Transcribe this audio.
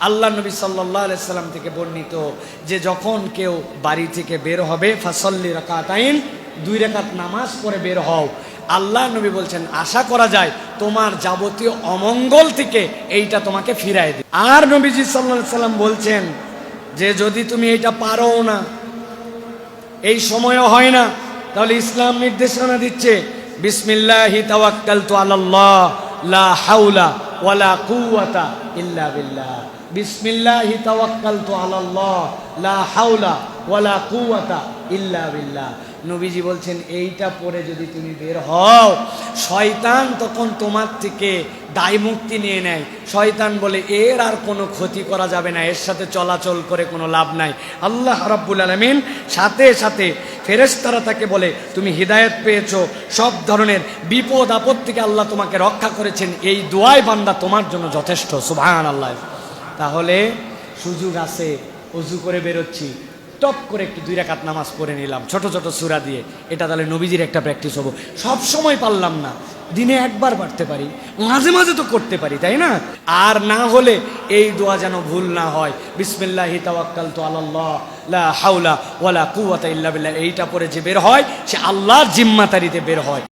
আল্লাহ নবী সাল্লাহ সাল্লাম থেকে বর্ণিত যে যখন কেউ বাড়ি থেকে বের হবে, ফাসল্লি রাকাতাইন, দুই রেখাত নামাজ পড়ে বের হও। আল্লাহ নবী বলছেন, আশা করা যায় তোমার যাবতীয় অমঙ্গল থেকে এইটা তোমাকে ফিরাই দেবে। আর নবীজি সাল্লাহ সাল্লাম বলছেন, যে যদি তুমি এটা পারো না, এই সময়ও হয় না, তাহলে ইসলাম নির্দেশনা দিচ্ছে, বিসমিল্লাহি তাওয়াক্কালতু আলাল্লাহ, লা হাওলা ওয়ালা কুওয়াতা ইল্লা বিল্লাহ। বিসমিল্লাহি তাওয়াক্কালতু আলাল্লাহ, লা হাওলা ওয়ালা কুওয়াতা ইল্লা বিল্লাহ। নবীজি বলছেন, এইটা পরে যদি তুমি বের হও, শয়তান তখন তোমার থেকে দায় মুক্তি নিয়ে নেয়। শয়তান বলে, এর আর কোনো ক্ষতি করা যাবে না, এর সাথে চলাচল করে কোনো লাভ নাই। আল্লাহ রাব্বুল আলমিন সাথে সাথে ফেরেশতারা তাকে বলে, তুমি হৃদায়ত পেয়েছ। সব ধরনের বিপদ, আপদ থেকে আল্লাহ তোমাকে রক্ষা করেছেন। এই দোয়াই বান্দা তোমার জন্য যথেষ্ট। সুভান আল্লাহ তাহলে সুযোগ আছে, অজু করে বেরোচ্ছি। টপ করে একটু দুই রাকাত নামাজ পড়ে নিলাম, ছোট ছোট সুরা দিয়ে। এটা তাহলে নবীজির একটা প্র্যাকটিস হব। সব সময় পারলাম না। দিনে একবার পারতে পারি, মাঝে মাঝে তো করতে পারি, তাই না? আর না হলে এই দোয়া যেন ভুল না হয়। বিসমিল্লাহি তাওয়াক্কাল তো আল্লাহ লা হাওলা ওয়ালা কুওয়াতা ইল্লা বিল্লাহ। এইটা পরে যে বের হয়, সে আল্লাহর জিম্মাতারিতে বের হয়।